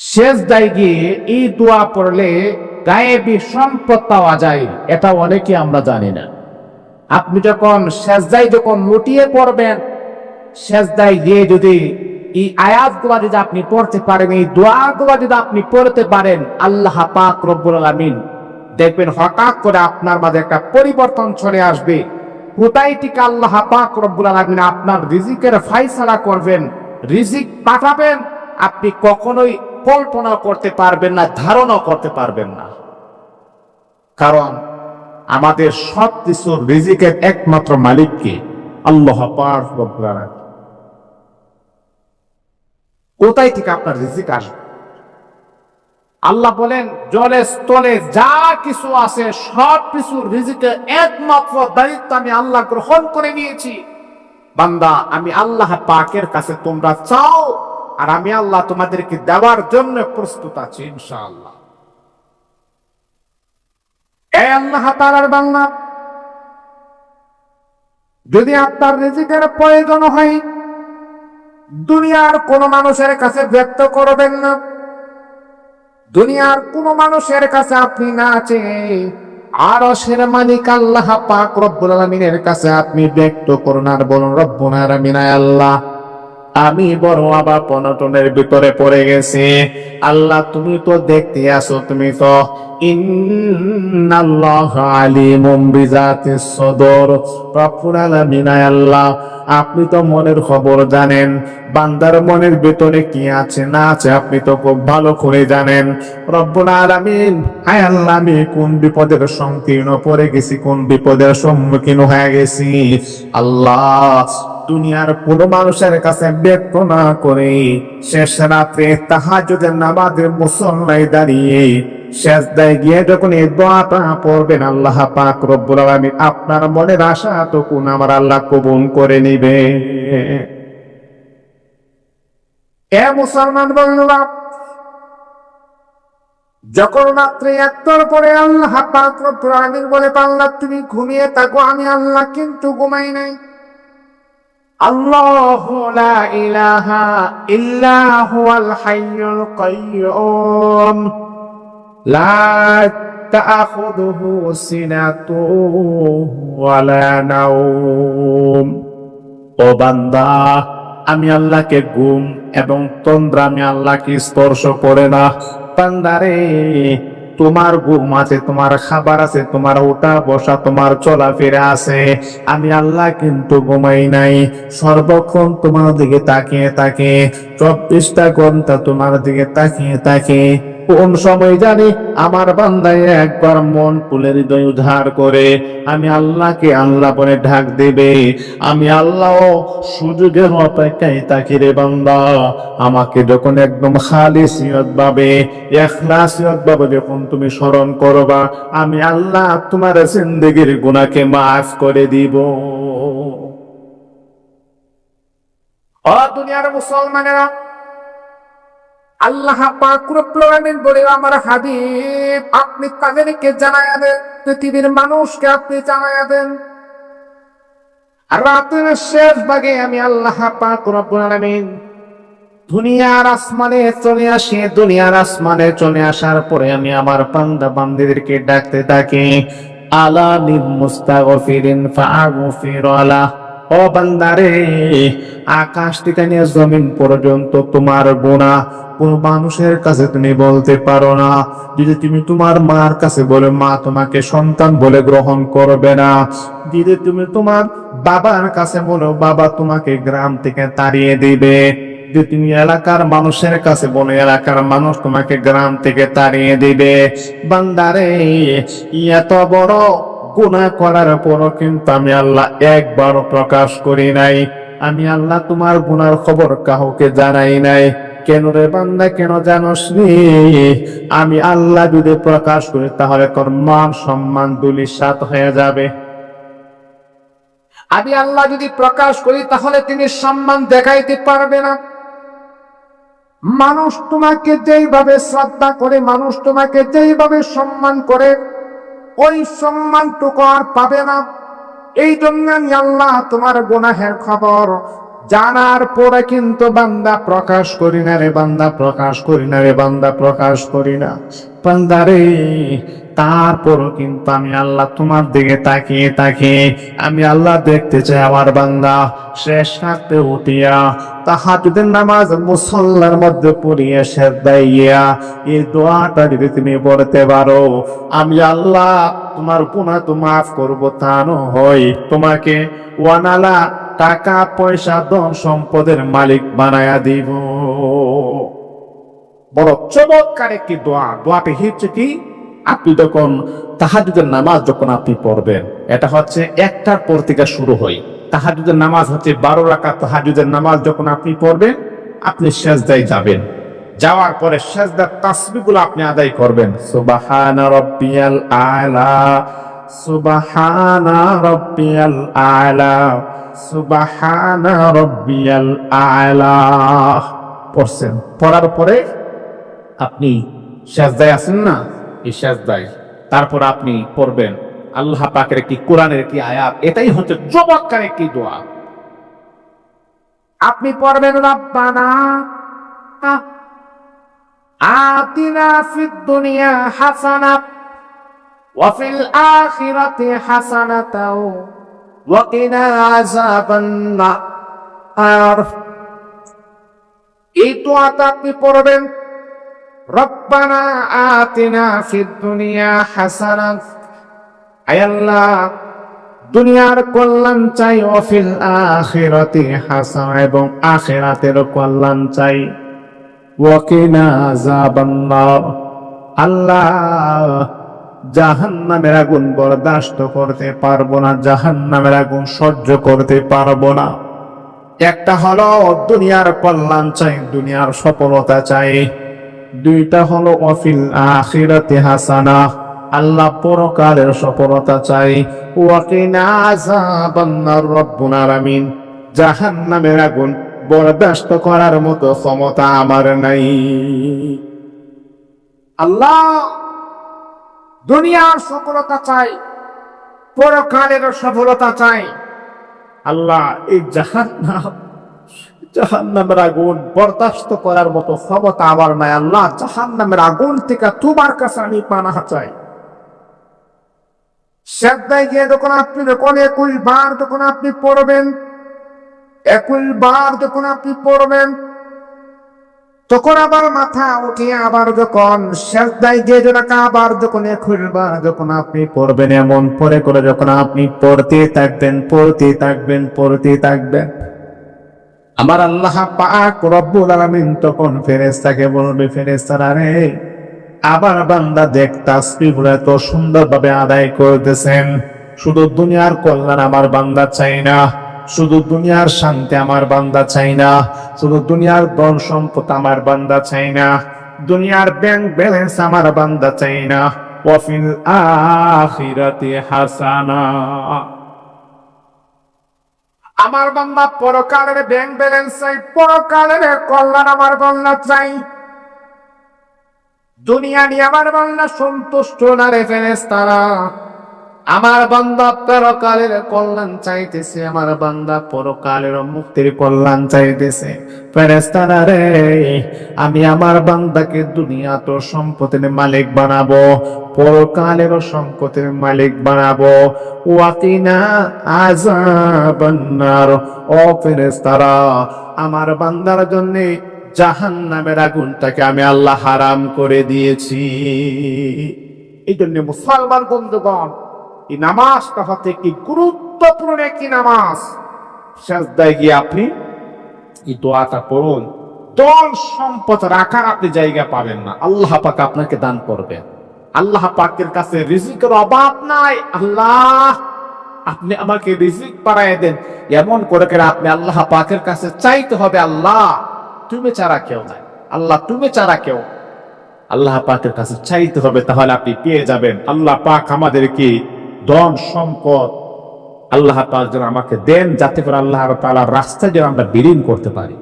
শেষ দায় গিয়ে এই দোয়া পড়লে গায়েবী সম্পদ পাওয়া যায়, এটা অনেকে আমরা জানি না। আপনি যখন সেজদায় যখন লুটিয়ে পড়বেন, সেজদায় গিয়ে যদি এই আয়াতগুলো যদি আপনি পড়তে পারেন, এই দোয়াগুলো যদি আপনি পড়তে পারেন, আল্লাহ পাক রব্বুল আলামিন দেখবেন হঠাৎ করে আপনার মাঝে একটা পরিবর্তন চলে আসবে। কোথায় থেকে আল্লাহ পাক রব্বুল আলামিন আপনার রিজিকের ফাইসালা করবেন, রিজিক পাঠাবেন, আপনি কখনোই কল্পনা করতে পারবেন না, ধারণা করতে পারবেন না। কারণ আমাদের সব কিছু রিজিকের একমাত্র মালিককে আল্লাহ কোথায় থেকে আপনার রিজিক আসবে? আল্লাহ বলেন, জলে, স্থলে যা কিছু আছে সব কিছু রিজিকের একমাত্র দায়িত্ব আমি আল্লাহ গ্রহণ করে নিয়েছি। বান্দা, আমি আল্লাহ পাকের কাছে তোমরা চাও আর আমি আল্লাহ তোমাদেরকে দেওয়ার জন্য প্রস্তুত আছি, ইনশাআল্লাহ। বান্দা, যদি আপনার রিজিকের প্রয়োজন হয়, দুনিয়ার কোন মানুষের কাছে ব্যক্ত করবেন না। দুনিয়ার কোন মানুষের কাছে আপনি না আছে আর সের মালিক আল্লাহ পাক রব্বুল আলামিনের কাছে আপনি ব্যক্ত করুন আর বলুন, রব্বুল আলামিন আল্লাহ। আমি বড় আবার পনটনের ভিতরে পড়ে গেছি। আল্লাহ, তুমি তো দেখতে আসো তুমি তো। আপনি তো মনের খবর জানেন। বান্দার মনের ভিতরে কি আছে, না আছে, আপনি তো খুব ভালো করে জানেন। রব্বুল আলামিন হায় আল্লাহ, আমি কোন বিপদের সংকীর্ণ পড়ে গেছি, কোন বিপদের সম্মুখীন হয়ে গেছি। আল্লাহ দুনিয়ার কোন মানুষের কাছে ব্যক্ত না করে। শেষ রাত্রে তাহাজ্জুদের নামাজের মুসল্লায় দাঁড়িয়ে শেষ দায় গিয়ে যখন এই দোয়াটা পড়বেন, আল্লাহ পাক রব্বুল আলামিন আপনার মনের আশা তো কোন আমার আল্লাহ কবুল করে নিবে। এ মুসলমান বন্ধুরা, যখন রাত্রে একটার পরে আল্লাহ পাক রব্বুল আলামিন বলে, পাল্লা, তুমি ঘুমিয়ে থাকো, আমি আল্লাহ কিন্তু ঘুমাই নাই। লা ইলাহা ইল্লা হুয়াল হাইয়ুল কাইয়্যুম লা তাখুযুহু সিনাতু ওয়ালা নাওম। ও বান্দা, আমি আল্লাহকে ঘুম এবং তন্দ্রা আমি আল্লাহকে স্পর্শ করে না। বান্দারে তোমার ঘুম আছে, তোমার খাবার আছে, তোমার ওটা বসা, তোমার চলাফেরা আছে। আমি আল্লাহ কিন্তু ঘুমাই নাই। সর্বক্ষণ তোমার দিকে তাকিয়ে তাকে চব্বিশটা ঘণ্টা তোমার দিকে তাকিয়ে তাকে কোন সময় জানি আমার বান্দায় একবার মন ফুলের হৃদয় উদ্ধার করে আমি আল্লাহকে আল্লাহ বলে ঢাক দেবে। আমি আল্লাহ সুযোগের অপেক্ষায় তাকি রে বান্দা। আমাকে যখন একদম খালিসিয়ত ভাবে, এখলাসিয়ত ভাবে যখন তুমি স্মরণ করবা, আমি আল্লাহ তোমার জিন্দগির গুনাহকে মাফ করে দিব। ও দুনিয়ার মুসলমানেরা আল্লাহ বলে আমার হাবিব, আপনি তাদেরকে জানায়া দেন? পৃথিবীর মানুষকে আপনি জানায়া দেন? রাতের শেষ ভাগে আমি আল্লাহ পাক রব্বুল আলামিন দুনিয়ার আসমানে চলে আসি। দুনিয়ার আসমানে চলে আসার পরে আমি আমার পান্দা বান্দিদেরকে ডাকতে থাকি। আলা মুস্তাগফিরিন ফাগফির আলা ও বান্দারে, আকাশ থেকে নিয়ে জমিন পর্যন্ত তোমার গোনা কোন মানুষের কাছে তুমি বলতে পারো না। যদি তুমি তোমার মার কাছে বলে, মা তোমাকে সন্তান বলে গ্রহণ করবে না। যদি তুমি তোমার বাবার কাছে বলো, বাবা তোমাকে গ্রাম থেকে তাড়িয়ে দিবে। যে তুমি এলাকার মানুষের কাছে বলে, এলাকার মানুষ তোমাকে গ্রাম থেকে তাড়িয়ে দিবে। বান্দারে, এত বড় গুনাহ করার পরও কিন্তু আমি আল্লাহ একবারও প্রকাশ করি নাই। আমি আল্লাহ তোমার গুনার খবর কাউকে জানাই নাই। কেন রে বান্দা, কেন জানোস নি? আমি আল্লাহ যদি প্রকাশ করি, তাহলে তোর মান সম্মান দুলিশাত হয়ে যাবে। আমি আল্লাহ যদি প্রকাশ করি, তাহলে তিনি সম্মান দেখাইতে পারবে না। মানুষ তোমাকে যেইভাবে শ্রদ্ধা করে, মানুষ তোমাকে যেইভাবে সম্মান করে ওই সম্মানটুকু আর পাবে না। এই জন্য আল্লাহ তোমার গোনাহের খবর জানার পরে কিন্তু বান্দা প্রকাশ করি না রে, বান্দা প্রকাশ করি না রে, বান্দা প্রকাশ করি না। বান্দারে তারপরও কিন্তু আমি আল্লাহ তোমার দিকে তাকিয়ে তাকিয়ে আমি আল্লাহ দেখতে চাই আমার বান্দা। শেষ রাতে উঠিয়া তাহাজুদের নামাজ মুসল্লার মধ্যে পড়িয়া শেষ দাইয়া এই দোয়াটা যদি তুমি পড়তে পারো, আমি আল্লাহ তোমার গুনাহ তো মাফ করব, তা হয় তোমাকে ওয়ানালা টাকা, পয়সা, ধন সম্পদের মালিক বানায়া দিব। বড় চমৎকার একটি দোয়া। দোয়াটি হচ্ছে কি? আপনি যখন তাহাজুদের নামাজ যখন আপনি পড়বেন, এটা হচ্ছে একটার পর থেকে শুরু হয়। তাহাজুদের নামাজ হচ্ছে বারো রাখা তাহাজুদের নামাজ যখন আপনি পড়বেন, আপনি সেজদায় যাবেন। যাওয়ার পরে সেজদার তাসবিগুলো আপনি আদায় করবেন। সুবাহান আলা, সুবাহানা রব্বিয়াল সুবাহানা রব্বিয়াল আলা। পড়ছেন। পড়ার পরে আপনি সাজদায় আছেন না? এই সাজদায়। তারপর আপনি পড়বেন আল্লাহ পাকের একটি কোরআনের একটি আয়াত। এটাই হচ্ছে চমৎকার একটি দোয়া। আপনি পড়বেন রাব্বানা আতিনা ফিদ দুনিয়া হাসানা ওয়া ফিল আখিরাতি হাসানাতাও وقنا عذاب النار এই দোয়াটা আপনি পড়বেন রব্বানা আতিনা ফিদ দুনিয়া হাসানা আয় আল্লাহ দুনিয়ার কল্যাণ চাই অফিল আখিরাতি হাসানা এবং আখিরাতের কল্যাণ চাই ওয়াকিনা আযাবান্নার আল্লাহ জাহান্নামের আগুন বরদাস্ত করতে পারব না, জাহান্নামের আগুন সহ্য করতে পারব না। একটা হলো দুনিয়ার কল্যাণ চাই, দুনিয়ার সফলতা চাই। দুইটা হলো অফিল আখিরাতে হাসানা, আল্লাহ পরকালের সফলতা চাই। ওয়াকিনা আযাবান্নার রব্বুল আলামিন আগুন বরদাস্ত করার মতো ক্ষমতা আমার নাই। আল্লাহ দুনিয়ার সফলতা চাই, পরকালের সফলতা চাই। আল্লাহ এই জাহান্নাম, জাহান্নামের আগুন বরদাস্ত করার মতো ক্ষমতা আমার নাই। আল্লাহ জাহান্নামের আগুন থেকে তোমার কাছে আমি পানা চাই। শ্রদ্ধায় গিয়ে যখন আপনি যখন একুশ বার যখন আপনি পড়বেন, একুশ বার যখন আপনি পড়বেন তখন আবার মাথা উঠিয়ে আবার যখন গিয়ে যখন আবার যখন বার যখন আপনি পড়বেন, এমন পরে করে যখন আপনি পড়তে থাকবেন পড়তে থাকবেন পড়তে থাকবেন। আমার আল্লাহ পাক রব্বুল আলামিন তখন ফেরেশতাকে বলবে, ফেরেশতারা রে, আবার বান্দা দেখ, তাসবিহগুলো এত সুন্দরভাবে আদায় করতেছেন। শুধু দুনিয়ার কল্যাণ আমার বান্দা চাই না। শুধু দুনিয়ার শান্তি আমার বান্দা চাই না, শুধু দুনিয়ার ধন সম্পদ আমার বান্দা চাই না, দুনিয়ার ব্যাংক ব্যালেন্স আমার বান্দা চাই না ওয়াফিল আখিরাতি হাসানা। আমার বান্দা পরকালের ব্যাংক ব্যালেন্স চাই, পরকালের কল্যাণ আমার বান্দা চাই। দুনিয়া নিয়ে আমার বান্দা সন্তুষ্ট না রে ফেরেস্তারা আমার বান্দা পরকালের কল্যাণ চাইতেছে, আমার বান্দা পরকালের মুক্তির কল্যাণ চাইতেছে। ফেরেস্তারা রে, আমি আমার বান্দাকে দুনিয়া তো সম্পদের মালিক বানাবো, পরকালের সম্পদের মালিক বানাবো। ওয়াকিনা আযাবান্নার ও ফেরেস্তারা আমার বান্দার জন্য জাহান নামের আগুনটাকে আমি আল্লাহ হারাম করে দিয়েছি। এই জন্য মুসলমান বন্ধুগণ এই নামাজটা হচ্ছে একটি গুরুত্বপূর্ণ একটি নামাজ। সাজদায় গিয়ে আপনি এই দোয়াটা পড়ুন। দল সম্পদ রাখার আপনি জায়গা পাবেন না। আল্লাহ পাক আপনাকে দান করবেন আল্লাহ পাকের কাছে রিজিকের অভাব নাই। আল্লাহ, আপনি আমাকে রিজিক বাড়ায় দেন। এমন করে করে আপনি আল্লাহ পাকের কাছে চাইতে হবে, আল্লাহ, তুমি ছাড়া কেউ নাই। আল্লাহ, তুমি ছাড়া কেউ। আল্লাহ পাকের কাছে চাইতে হবে, তাহলে আপনি পেয়ে যাবেন। আল্লাহ পাক আমাদেরকে ধন, সম্পদ, আল্লাহ তাল যেন আমাকে দেন, যাতে করে আল্লাহ তালার রাস্তায় যেন আমরা বিলীন করতে পারি।